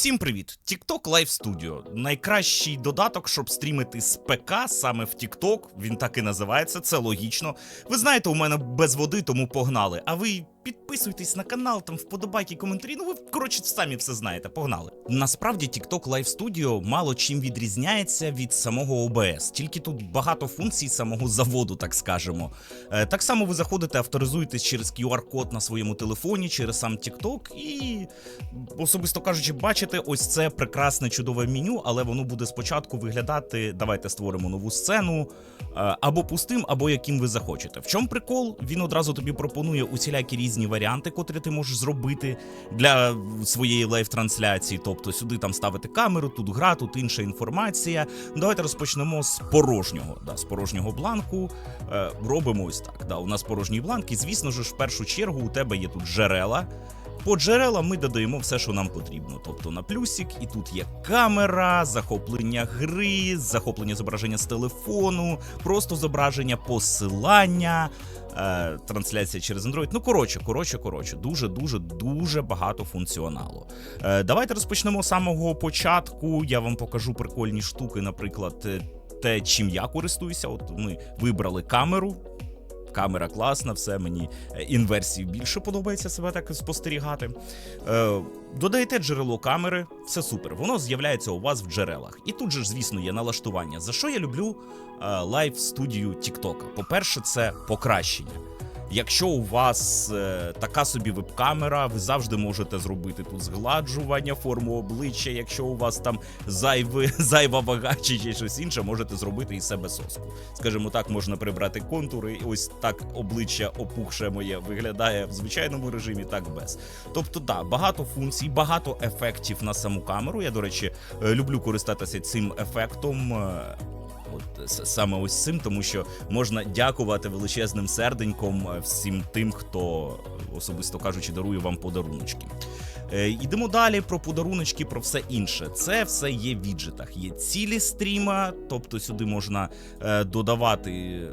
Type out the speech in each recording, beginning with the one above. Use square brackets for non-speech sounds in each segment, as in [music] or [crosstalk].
Всім привіт! TikTok Live Studio. Найкращий додаток, щоб стрімити з ПК саме в TikTok. Він так і називається, це логічно. Ви знаєте, у мене без води, тому погнали. А ви підписуйтесь на канал, там вподобайки, коментарі. Ну ви коротше самі все знаєте. Погнали. Насправді TikTok Live Studio мало чим відрізняється від самого OBS, тільки тут багато функцій самого заводу, так скажемо. Е, Так само ви заходите, авторизуєтесь через QR-код на своєму телефоні, через сам TikTok і особисто кажучи, бачите, ось це прекрасне чудове меню, але воно буде спочатку виглядати. Давайте створимо нову сцену е, або пустим, або яким ви захочете. В чому прикол? Він одразу тобі пропонує усілякі різні варіанти, котрі ти можеш зробити для своєї лайв-трансляції. Тобто сюди там ставити камеру, тут гра, тут інша інформація. Давайте розпочнемо з порожнього. Да, з порожнього бланку. Е, робимо ось так. Да, у нас порожній бланк, і звісно ж, в першу чергу у тебе є тут джерела. По джерелам ми додаємо все, що нам потрібно. Тобто на плюсик, і тут є камера, захоплення гри, захоплення зображення з телефону, просто зображення посилання, е, трансляція через Android. Ну, коротше, коротше, коротше, дуже, дуже, дуже багато функціоналу. Е, давайте розпочнемо з самого початку. Я вам покажу прикольні штуки, наприклад, е, те, чим я користуюся. От ми вибрали камеру. Камера класна, все мені е, інверсії більше подобається себе так спостерігати. Е, додаєте джерело камери, все супер. Воно з'являється у вас в джерелах. І тут же звісно, є налаштування. За що я люблю е, лайв студію Тіктока? По-перше, це покращення. Якщо у вас е, така собі веб-камера, ви завжди можете зробити тут згладжування, форму обличчя. Якщо у вас там зайве, [laughs] зайва вага чи щось інше, можете зробити із себе соску. Скажімо так, можна прибрати контури, і ось так обличчя опухше моє виглядає в звичайному режимі, так без. Тобто, да, багато функцій, багато ефектів на саму камеру. Я, до речі, е, люблю користатися цим ефектом. Е, саме ось цим, тому що можна дякувати величезним серденьком е, всім тим, хто особисто кажучи, дарує вам подаруночки. Е, Йдемо далі про подаруночки, про все інше. Це все є в віджитах. Є цілі стріма, тобто сюди можна е, додавати е,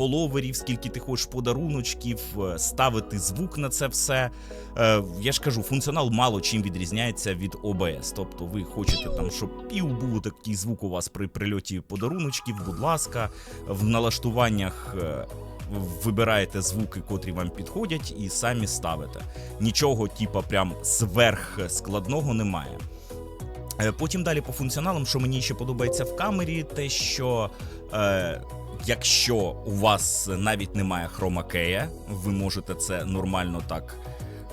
фоловерів, скільки ти хочеш подаруночків, е, ставити звук на це все. Е, я ж кажу, функціонал мало чим відрізняється від OBS. Тобто, ви хочете там, щоб пів був такий звук у вас при прильоті подаруночків, будь ласка, в налаштуваннях. е, Вибираєте звуки, котрі вам підходять, і самі ставите. Нічого, типа, прям зверх складного немає. Потім далі по функціоналам, що мені ще подобається в камері, те, що е, якщо у вас навіть немає хромакея, ви можете це нормально так.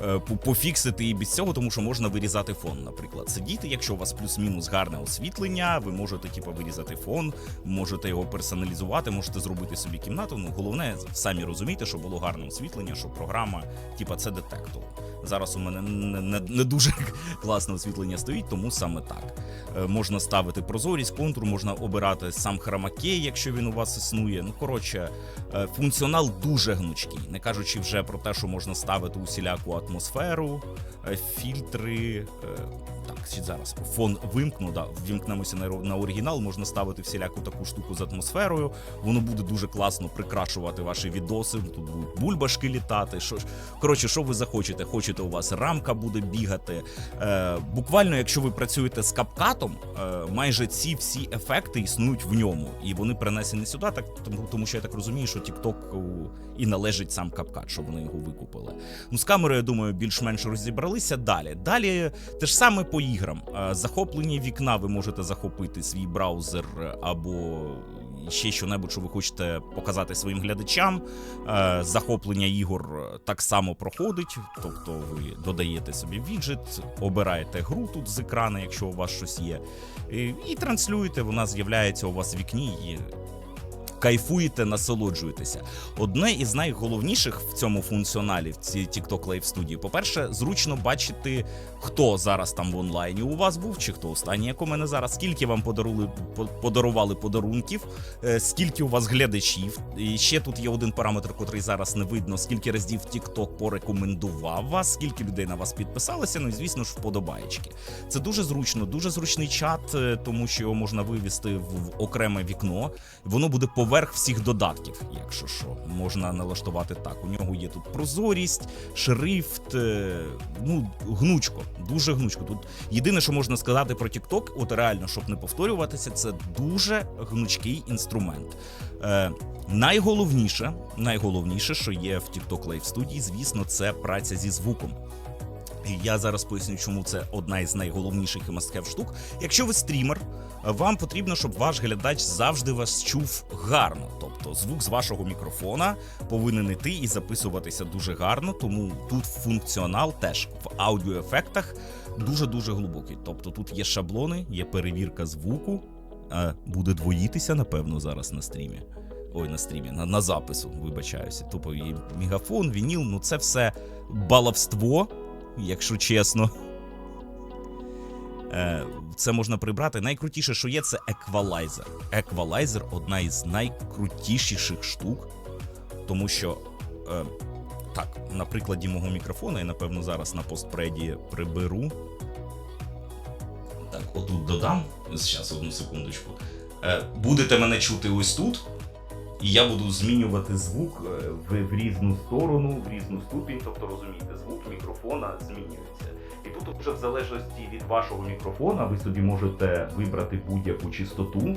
Е, по- Пофіксити і без цього, тому що можна вирізати фон, наприклад. Сидіти, якщо у вас плюс-мінус гарне освітлення, ви можете типу, вирізати фон, можете його персоналізувати, можете зробити собі кімнату. Ну головне, самі розумієте, що було гарне освітлення, що програма, типа, це детектор. Зараз у мене не, не, не дуже [laughs] класне освітлення стоїть, тому саме так. Е, Можна ставити прозорість, контур, можна обирати сам хромакей, якщо він у вас існує. Ну коротше, е, функціонал дуже гнучкий, не кажучи вже про те, що можна ставити усіляку атмосферу, е, фільтри. е, Так, зараз фон вимкну, да, вімкнемося на, на оригінал, можна ставити всіляку таку штуку з атмосферою. Воно буде дуже класно прикрашувати ваші відоси. Тут будуть бульбашки літати. Що коротше, що ви захочете? Хочете, у вас рамка буде бігати. Е, буквально, якщо ви працюєте з капкатом, е, майже ці всі ефекти існують в ньому, і вони принесені сюди, так тому, тому що я так розумію, що TikTok і належить сам капкат, щоб вони його викупили. Ну, з камерою, я думаю, більш-менш розібралися. Далі. Далі те ж саме по іграм. Е, Захоплення вікна ви можете захопити свій браузер е, або ще що-небудь, що ви хочете показати своїм глядачам. Е, Захоплення ігор так само проходить, тобто ви додаєте собі віджит, обираєте гру тут з екрану, якщо у вас щось є, і, транслюєте, вона з'являється у вас в вікні. Кайфуєте, насолоджуєтеся. Одне із найголовніших в цьому функціоналі, в цій TikTok Live студії, по-перше, зручно бачити, хто зараз там в онлайні у вас був, чи хто останній, як у мене зараз, скільки вам подарували, подарували подарунків, е, скільки у вас глядачів. І ще тут є один параметр, котрий зараз не видно, скільки разів TikTok порекомендував вас, скільки людей на вас підписалося. Ну і звісно ж, вподобаєчки. Це дуже зручно, дуже зручний чат, е, тому що його можна вивести в в окреме вікно. Воно буде по поверх всіх додатків, якщо що, можна налаштувати так. У нього є тут прозорість, шрифт, е, ну, гнучко, дуже гнучко. Тут єдине, що можна сказати про TikTok, от реально, щоб не повторюватися, це дуже гнучкий інструмент. Е, найголовніше, найголовніше, що є в TikTok Live студії, звісно, це праця зі звуком. Я зараз поясню, чому це одна із найголовніших і must-have штук. Якщо ви стрімер, вам потрібно, щоб ваш глядач завжди вас чув гарно. Тобто звук з вашого мікрофона повинен іти і записуватися дуже гарно, тому тут функціонал теж в аудіоефектах дуже-дуже глибокий. Тобто тут є шаблони, є перевірка звуку. Буде двоїтися, напевно, зараз на стрімі. Ой, на стрімі, на, на запису, вибачаюся. Тупо і мегафон, вініл, ну це все баловство, якщо чесно. Е, Це можна прибрати. Найкрутіше, що є, це еквалайзер. Еквалайзер одна із найкрутіших штук, тому що, е, так, на прикладі мого мікрофона, я напевно зараз на постпреді приберу. Так, отут додам. Зараз одну секундочку. Е, будете мене чути ось тут. І я буду змінювати звук е, в, в різну сторону, в різну ступінь. Тобто розумієте, звук мікрофона змінюється. І тут вже в залежності від вашого мікрофона ви собі можете вибрати будь-яку частоту,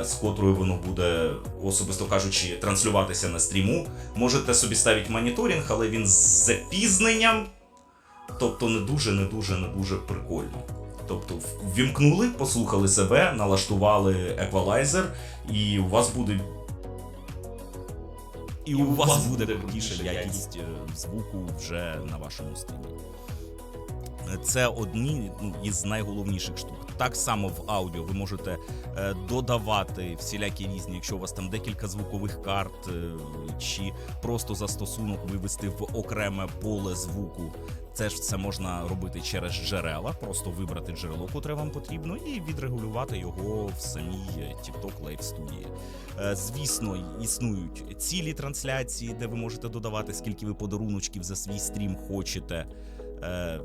е, з котрою воно буде, особисто кажучи, транслюватися на стріму. Можете собі ставити моніторинг, але він з запізненням. Тобто не дуже, не дуже, не дуже прикольно. Тобто ввімкнули, послухали себе, налаштували еквалайзер, і у вас буде. І, у вас, буде крутіша якість е, звуку вже на вашому стрімі. Це одні ну, із найголовніших штук. Так само в аудіо ви можете е, додавати всілякі різні, якщо у вас там декілька звукових карт, е, чи просто застосунок вивести в окреме поле звуку. Це ж все можна робити через джерела, просто вибрати джерело, котре вам потрібно, і відрегулювати його в самій TikTok Live студії. Е, Звісно, існують цілі трансляції, де ви можете додавати, скільки ви подаруночків за свій стрім хочете. Е,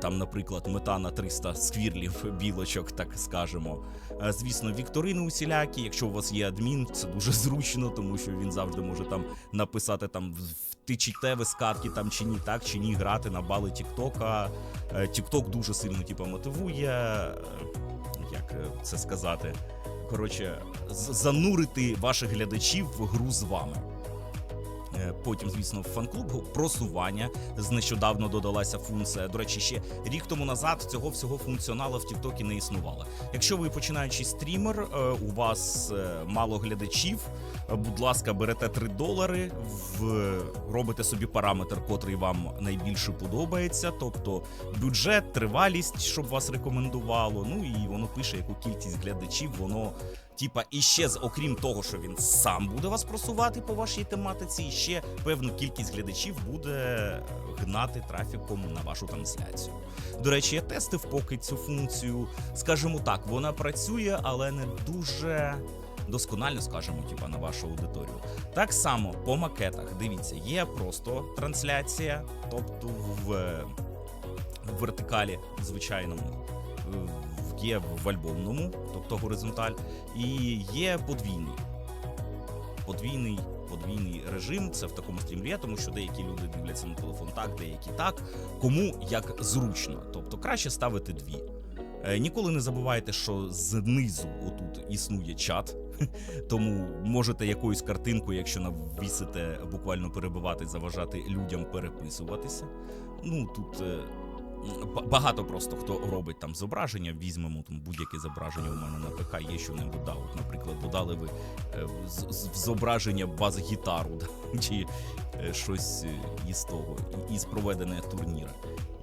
Там, наприклад, мета на 300 сквірлів білочок, так скажемо. Е, Звісно, вікторини усілякі. Якщо у вас є адмін, це дуже зручно, тому що він завжди може там написати там втичите ви з там чи ні, так чи ні, грати на бали Тіктока. Тікток дуже сильно типу, мотивує. е, Як е, це сказати? Коротше, занурити ваших глядачів в гру з вами. Е, Потім, звісно, в фан-клуб просування нещодавно додалася функція. До речі, ще рік тому назад цього всього функціоналу в Тіктокі не існувало. Якщо ви починаючий стрімер, е, у вас е, мало глядачів, будь ласка, берете 3 долари, робите собі параметр, котрий вам найбільше подобається, тобто бюджет, тривалість, щоб вас рекомендувало. Ну і воно пише, яку кількість глядачів воно Типа, і ще з окрім того, що він сам буде вас просувати по вашій тематиці, ще певну кількість глядачів буде гнати трафіком на вашу трансляцію. До речі, я тестив поки цю функцію. Скажімо так, вона працює, але не дуже досконально, скажімо, типа на вашу аудиторію. Так само по макетах, дивіться, є просто трансляція, тобто в, в вертикалі звичайному. Е, Є в альбомному, тобто горизонталь, і є подвійний. Подвійний, подвійний режим. Це в такому стрімлі, тому що деякі люди дивляться на телефон так, деякі так. Кому як зручно. Тобто краще ставити дві. Е, Ніколи не забувайте, що знизу отут існує чат, [laughs] тому можете якоюсь картинкою, якщо навісите, буквально перебивати, заважати людям переписуватися. Ну тут. Ба- Багато просто хто робить там зображення, візьмемо там будь-яке зображення у мене на ПК є що-небудь да, от, Наприклад, додали ви е, в зображення бас-гітару [laughs] чи е, щось е, із того, із проведення турніра.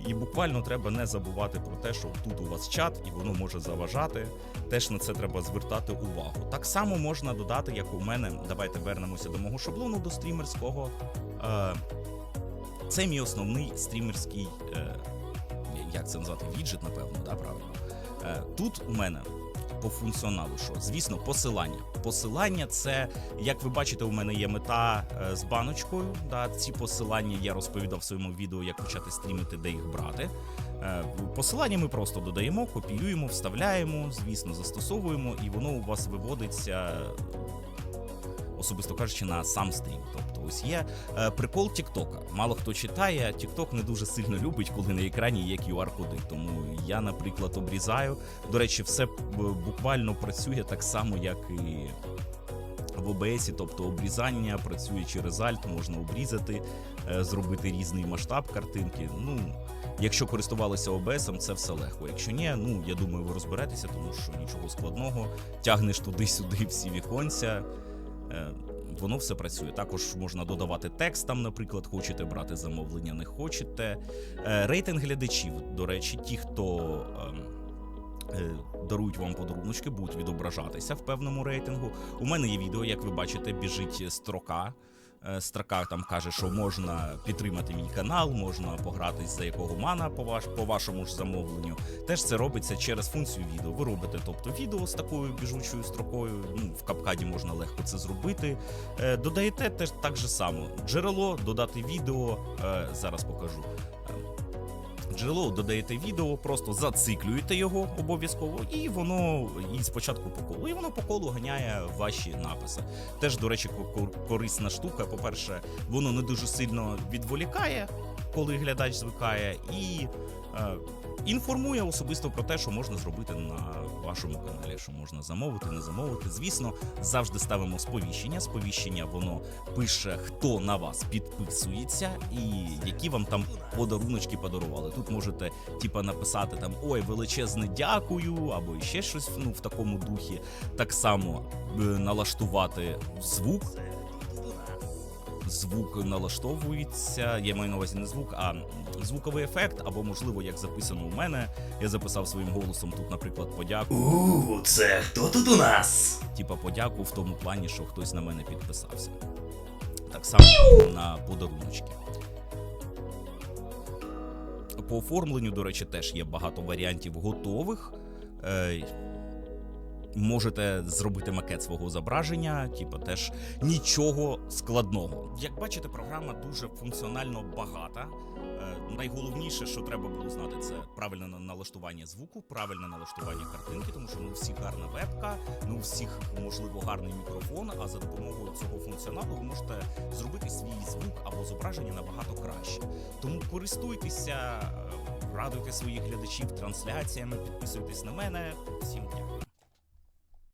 І буквально треба не забувати про те, що тут у вас чат, і воно може заважати. Теж на це треба звертати увагу. Так само можна додати, як у мене. Давайте вернемося до мого шаблону, до стрімерського. Це мій основний стрімерський. Як це назвати, віджит, напевно, да, правильно. Е, Тут у мене по функціоналу, що звісно, посилання. Посилання це, як ви бачите, у мене є мета е, з баночкою. Да, ці посилання я розповідав в своєму відео, як почати стрімити, де їх брати. Е, Посилання ми просто додаємо, копіюємо, вставляємо, звісно, застосовуємо, і воно у вас виводиться особисто кажучи, на сам стрім. Тобто, ось є е, прикол Тіктока. Мало хто читає, Тікток не дуже сильно любить, коли на екрані є QR-коди. Тому я, наприклад, обрізаю. До речі, все буквально працює так само, як і в OBS, тобто обрізання працює через Alt, можна обрізати, е, зробити різний масштаб картинки. Ну, якщо користувалися OBS, це все легко. Якщо ні, ну я думаю, ви розберетеся, тому що нічого складного. Тягнеш туди-сюди всі віконця. Е, Воно все працює. Також можна додавати текст там, наприклад, хочете брати замовлення, не хочете. Е, Рейтинг глядачів. До речі, ті, хто ем, е, дарують вам подаруночки, будуть відображатися в певному рейтингу. У мене є відео, як ви бачите, біжить строка. Е, Строка там каже, що можна підтримати мій канал, можна погратись за якого мана по, ваш, по вашому ж замовленню. Теж це робиться через функцію відео. Ви робите тобто відео з такою біжучою строкою. Ну, в капкаді можна легко це зробити. Е, додаєте теж так же само. Джерело, додати відео. Е, зараз покажу. Джерело додаєте відео, просто зациклюєте його обов'язково, і воно і спочатку по колу. І воно по колу ганяє ваші написи. Теж, до речі, ко- ко- корисна штука. По-перше, воно не дуже сильно відволікає, коли глядач звикає, і інформує особисто про те, що можна зробити на вашому каналі, що можна замовити, не замовити. Звісно, завжди ставимо сповіщення. Сповіщення воно пише, хто на вас підписується і які вам там подаруночки подарували. Тут можете типа написати там ой, величезне дякую, або ще щось ну, в такому духі. Так само е, налаштувати звук. Звук налаштовується. Я маю на увазі не звук, а звуковий ефект, або можливо, як записано у мене. Я записав своїм голосом тут, наприклад, подяку. У, це хто тут у нас? Типа подяку в тому плані, що хтось на мене підписався. Так само на подаруночки. По оформленню, до речі, теж є багато варіантів готових. Можете зробити макет свого зображення, типу, теж нічого складного. Як бачите, програма дуже функціонально багата. Е, найголовніше, що треба було знати, це правильне налаштування звуку, правильне налаштування картинки, тому що не у всіх гарна вебка, не у всіх можливо гарний мікрофон. А за допомогою цього функціоналу ви можете зробити свій звук або зображення набагато краще. Тому користуйтеся, е, радуйте своїх глядачів трансляціями, підписуйтесь на мене. Всім дякую.